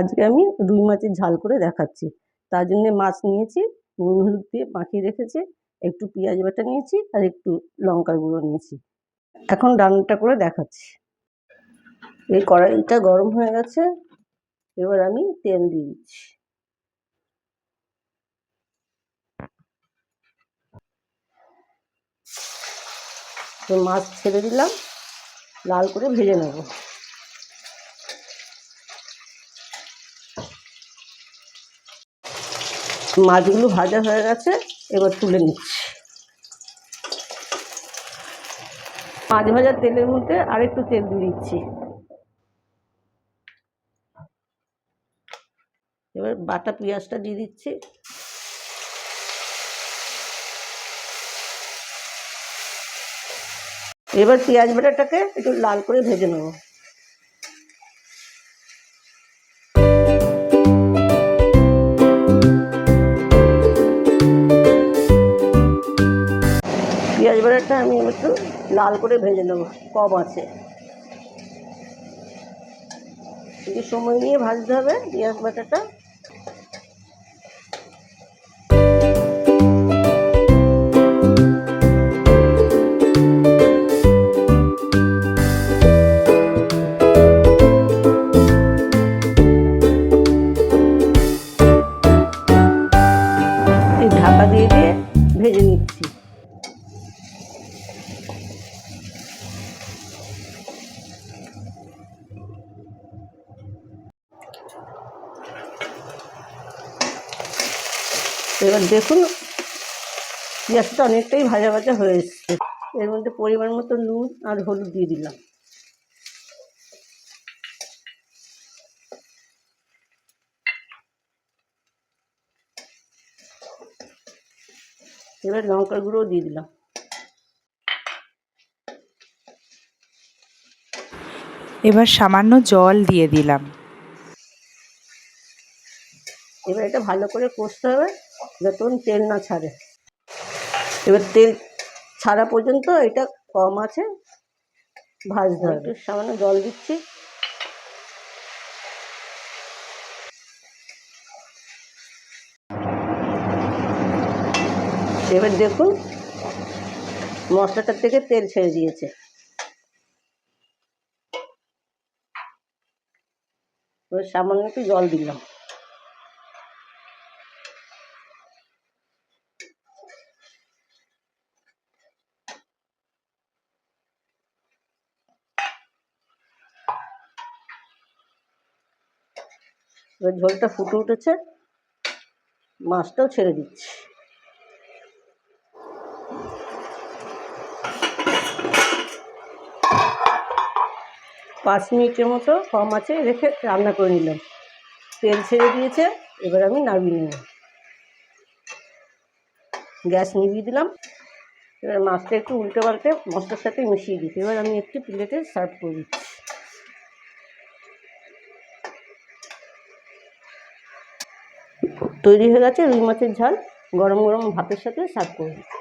আজকে আমি রুই মাছের ঝাল করে দেখাচ্ছি। তার জন্যে মাছ নিয়েছি, নুন হলুদ দিয়ে মাখিয়ে রেখেছি, একটু পেঁয়াজ বাটা নিয়েছি আর একটু লঙ্কার গুঁড়ো নিয়েছি। এখন রান্নাটা করে দেখাচ্ছি। এই কড়াইটা গরম হয়ে গেছে, এবার আমি তেল দিয়ে দিচ্ছি। মাছ ছেড়ে দিলাম, লাল করে ভেজে নেব। মাছগুলো ভাজা হয়ে গেছে, এবার তুলে নিচ্ছি। মাছ ভাজার তেলের মধ্যে আরেকটু তেল দিয়ে দিচ্ছি। এবার বাটা পেঁয়াজটা দিয়ে দিচ্ছি। এবার পেঁয়াজ বাটাটাকে একটু লাল করে ভেজে নেব। পেঁয়াজ আমি একটু লাল করে ভেজে নেব, কম আছে। একটু সময় নিয়ে ভাজতে হবে, পেঁয়াজ বাটাটা। ঢাকা দিয়ে দিয়ে ভেজে নিচ্ছি। এবার দেখুন পেঁয়াজটা অনেকটাই ভাজা ভাজা হয়ে এসছে। এর মধ্যে পরিমাণ মতো নুন আর হলুদ দিয়ে দিলাম। এবার লঙ্কার গুঁড়োও দিয়ে দিলাম। এবার সামান্য জল দিয়ে দিলাম। এবার এটা ভালো করে কষতে হবে যতক্ষণ তেল না ছাড়ে। এবার তেল ছাড়া পর্যন্ত এটা কম আছে ভাজতে হবে। একটু সামান্য জল দিচ্ছি। এবার দেখুন মশলাটার থেকে তেল ছেড়ে দিয়েছে। এবার সামান্য একটু জল দিলাম। এবার ঝোলটা ফুটে উঠেছে, মাছটাও ছেড়ে দিচ্ছি। পাঁচ মিনিটের মতো কম আছে রেখে রান্না করে নিলাম। তেল ছেড়ে দিয়েছে, এবার আমি নামিয়ে নেব। গ্যাস নিভিয়ে দিলাম। এবার মাছটা একটু উল্টে পাল্টে মশলার সাথে মিশিয়ে দিচ্ছি এবার আমি একটি প্লেটে সার্ভ করে দিচ্ছি। তৈরি হয়ে গেছে রুই মাছের ঝাল গরম গরম ভাতের সাথে সার্ভ করে দিচ্ছি